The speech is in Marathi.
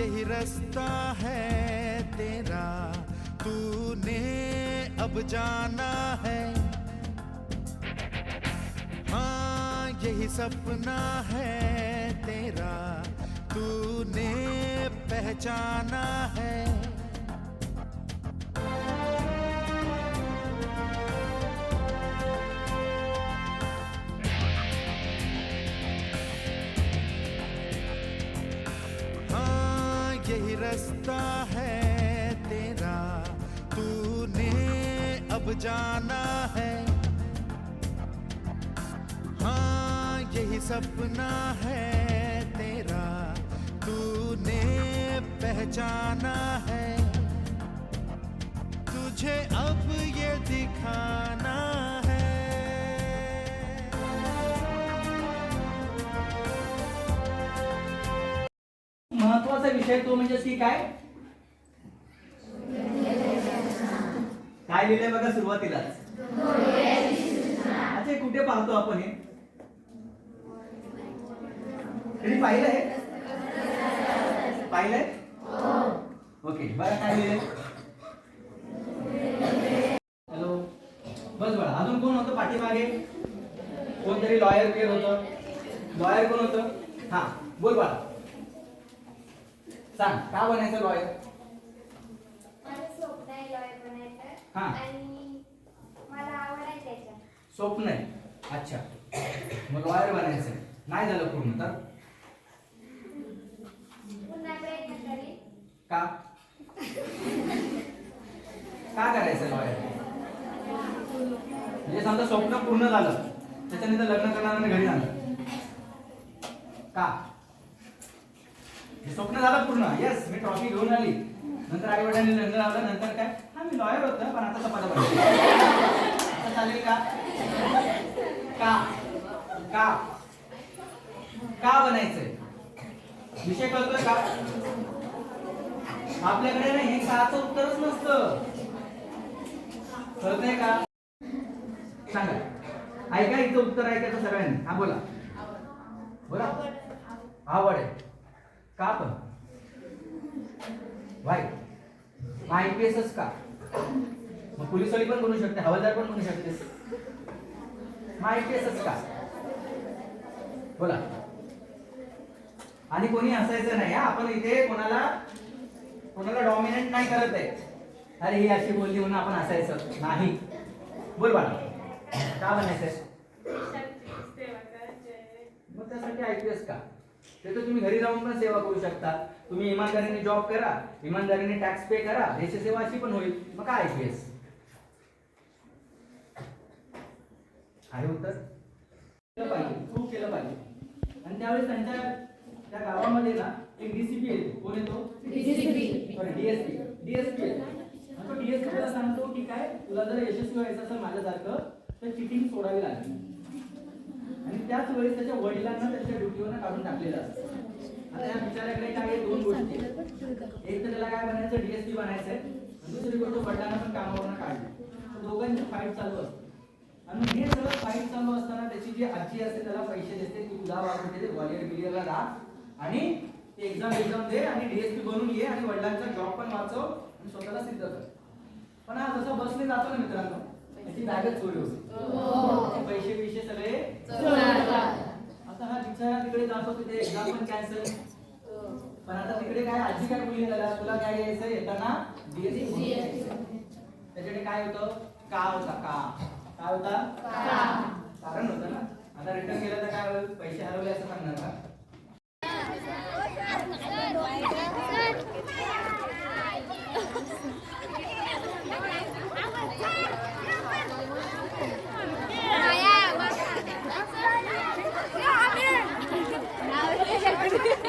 यही रास्ता है तेरा। तूने अब जाना है। हाँ यही सपना है तेरा। तूने पहचाना है। यही रास्ता है तेरा, तूने अब जाना है। हाँ यही सपना है तेरा, तूने पहचाना है। महत्त्वाचा विषय तो म्हणजे ती काय? काय लिहिलंय बघा सुरुवातीला. अच्छा हे कुठे पाहतो आपण हे? कधी पाहिलं हे? पाहिलंय? ओके बरं काय लिहिलंय? हॅलो. बस बरं अजून कोण होतं पाठीमागे? कोणतरी लॉयर वगैरे होतं? लॉयर कोण होतं? हा बोल बाळा. सांग का बनायचं लॉयर? माझं स्वप्न आहे लॉयर बनायचं. हा. स्वप्न आहे? अच्छा. मग लॉयर बनायचं नाही झालं पूर्ण तर? का? का करायचं लॉयर? म्हणजे समजा स्वप्न पूर्ण झालं. त्याच्यानंतर लग्न करणार घरी जाणार. का? हे स्वप्न झालं पूर्ण. येस मी ट्रॉफी घेऊन आली. नंतर आई वडिलांनी लग्न लावलं नंतर काय? हा मी लॉयर होतं पण आता चपाता बनवतो चालेल का? का? का? का बनायचंय? विषय कळतोय का? आपल्याकडे नाही हे काचं उत्तरच नसतं. कळतंय का? सांगा. ऐका इथं उत्तर ऐकायचं सगळ्यांनी. हा बोला. बोला. आवड आहे. का पण? वाय आय पी एसच का? मग पोलीसवाली पण बनू शकते हवालदार पण बनू शकते. मग आय पी एसच का? बोला. आणि कोणी असायचं नाही आपण इथे कोणाला कोणाला डॉमिनेट नाही करत आहे. अरे ही अशी बोलली म्हणून आपण असायचं नाही. बोल बाळा. का बनायचंय मग त्यासाठी आय पी एस का? ते तर तुम्ही घरी जाऊन पण सेवा करू शकता. तुम्ही इमानदारीने जॉब करा इमानदारीने टॅक्स पे करा देशसेवा अशी पण होईल. मग काय आय पी एस आहे उत्तर? केलं पाहिजे प्रूव्ह केलं पाहिजे. आणि त्यावेळेस त्यांच्या त्या गावामध्ये ना एक डीसीपी येतो कोण येतो डीएसपी डीएसपी तो डीएसपी सांगतो की काय तुला जर यशस्वी व्हायचं असेल माझ्यासारखं तर चिटिंग सोडावी लागेल. आणि त्याच वेळेस त्याच्या वडिलांना त्याच्या ड्युटीवर काढून टाकलेलं असतं. आता या बिचाऱ्याकडे काय दोन गोष्टी एक तर त्याला काय बनायचं? डीएसपी बनायचंय. दुसरी गोष्ट वडिलांना पण कामावरनं काढली दोघांची फाईट चालू असते. आणि हे सगळं फाईट चालू असताना त्याची जी आजी असते त्याला पैसे देते. की तुझा वापरते ते ग्वालियर बिलियरला राहा आणि ते एक्झाम एक्झाम दे आणि डीएसपी बनून ये आणि वडिलांचा जॉब पण वाचव आणि स्वतःला सिद्ध कर. पण हा जसं बसने जातो ना मित्रांनो त्याची बॅगच चोरी होते. पैसे बिशे सगळे आता हा बिचारा जातो तिथे एक्झाम पण कॅन्सल पण आता तिकडे काय आजी काय बोलली त्याला तुला काय घ्यायचं येताना त्याच्याकडे काय होतं? का होता? का. काय होता? कारण होतं ना. आता रिटर्न केलं तर काय होईल? पैसे हरवले असं सांगणार का excited.